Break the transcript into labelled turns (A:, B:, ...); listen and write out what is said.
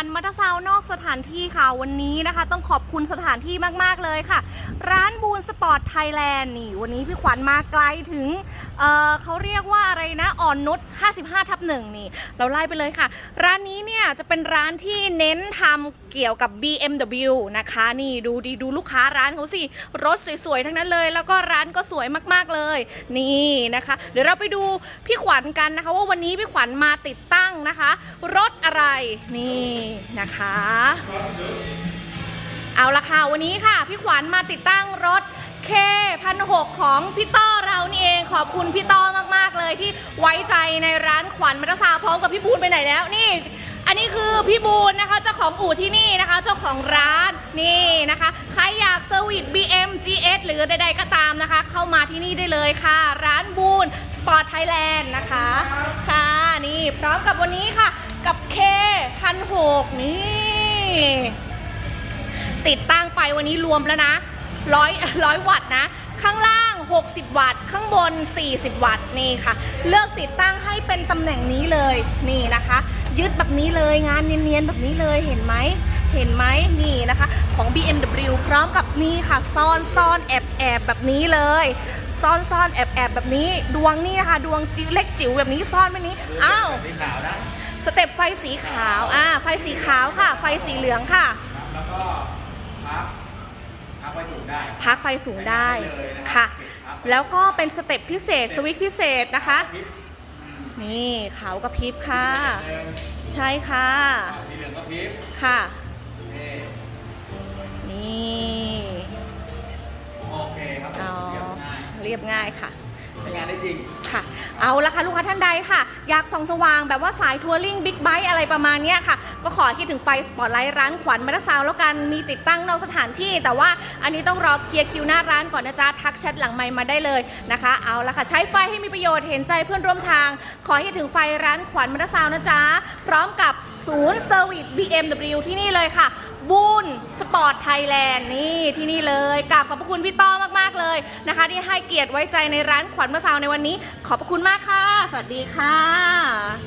A: วัญมัทซาวนอกสถานที่ค่ะวันนี้นะคะ ต้องขอบคุณสถานที่มากๆเลยค่ะ ร้านบูนสปอร์ตไทยแลนด์นี่วันนี้พี่ขวัญมาไกลถึงเเขาเรียกว่าอะไรนะอ่อนนุช55ทับหนึ่งนี่ เราไล่ไปเลยค่ะ ร้านนี้เนี่ยจะเป็นร้านที่เน้นทำเกี่ยวกับ BMW นะคะ นี่ดูดีดูลูกค้าร้านเขาสิรถสวยๆทั้งนั้นเลย แล้วก็ร้านก็สวยมากๆเลย นี่นะคะ เดี๋ยวเราไปดูพี่ขวัญกันนะคะ ว่าวันนี้พี่ขวัญมาติดตั้งนะคะ รถอะไรนี่นะคะ เอาละค่ะ วันนี้ค่ะ พี่ขวัญมาติดตั้งรถเคพันหกของพี่ต้อเรานี่เองขอบคุณพี่ต้อมาก ๆ เลยที่ไว้ใจในร้านขวัญมัตซาพร้อมกับพี่บูนไปไหนแล้วนี่ อันนี้คือพี่บูนนะคะเจ้าของอู่ที่นี่นะคะ เจ้าของร้านนี่นะคะ ใครอยากเซอร์วิส BM GS หรือใด ๆ ก็ตามนะคะ เข้ามาที่นี่ได้เลยค่ะ ร้านบูนสปอร์ตไทยแลนด์นะคะค่ะ นี่พร้อมกับวันนี้ค่ะ กับเคพันหกนี่ ติดตั้งไปวันนี้รวมแล้วนะร้อยร้อยวัตต์นะ ข้างล่าง 60 วัตต์ ข้างบน 40 วัตต์นี่ค่ะ เลือกติดตั้งให้เป็นตำแหน่งนี้เลยนี่นะคะ ยึดแบบนี้เลยงานเนียนๆแบบนี้เลยเห็นไหมเห็นไหมนี่นะคะ ของ BMW พร้อมกับนี่ค่ะซ่อนซ่อนแอบแอบแบบนี้เลย ซ่อนซ่อนแอบแอบแบบนี้ ดวงนี่นะคะดวงจิ๋วเล็กจิ๋วแบบนี้ซ่อนไว้นี้อ้าว
B: สีขาวนะ
A: สเต็ปไฟสีขาวอ่าไฟสีขาวค่ะ ไฟสีเหลืองค่ะ
B: แล้วก็พับพับไว้ถูกได้
A: พักไฟสูงได้ค่ะ แล้วก็เป็นสเต็ปพิเศษสวิตช์พิเศษนะคะ นี่ขาวกับพริบค่ะ
B: หนึ่ง
A: ใช่ค่ะ
B: สีเหลืองก็พริบ
A: ค่ะ
B: เรียบง่าย
A: เรียบง่ายค่ะ
B: ใช้งานได้จริง
A: ค่ะ เอาละค่ะลูกค้าท่านใดค่ะ อยากส่องสว่างแบบว่าสายทัวริงบิ๊กไบค์อะไรประมาณเนี้ยค่ะ ก็ขอคิดถึงไฟสปอตไลท์ร้านขวัญมัตซาวแล้วกันมีติดตั้งนอกสถานที่ แต่ว่าอันนี้ต้องรอเคลียร์คิวหน้าร้านก่อนนะจ๊ะ ทักแชทหลังไมค์มาได้เลยนะคะ เอาละค่ะ ใช้ไฟให้มีประโยชน์เห็นใจเพื่อนร่วมทาง ขอให้ถึงไฟร้านขวัญมัตซาวนะจ๊ะพร้อมกับศูนย์เซอร์วิส BMW ที่นี่เลยค่ะบูนสปอร์ตไทยแลนด์นี่ที่นี่เลยกราบขอบพระคุณพี่ต้อมากๆเลย นะคะ ที่ให้เกียรติไว้ใจในร้านขวัญมะซาวในวันนี้ ขอบพระคุณมากค่ะ สวัสดีค่ะ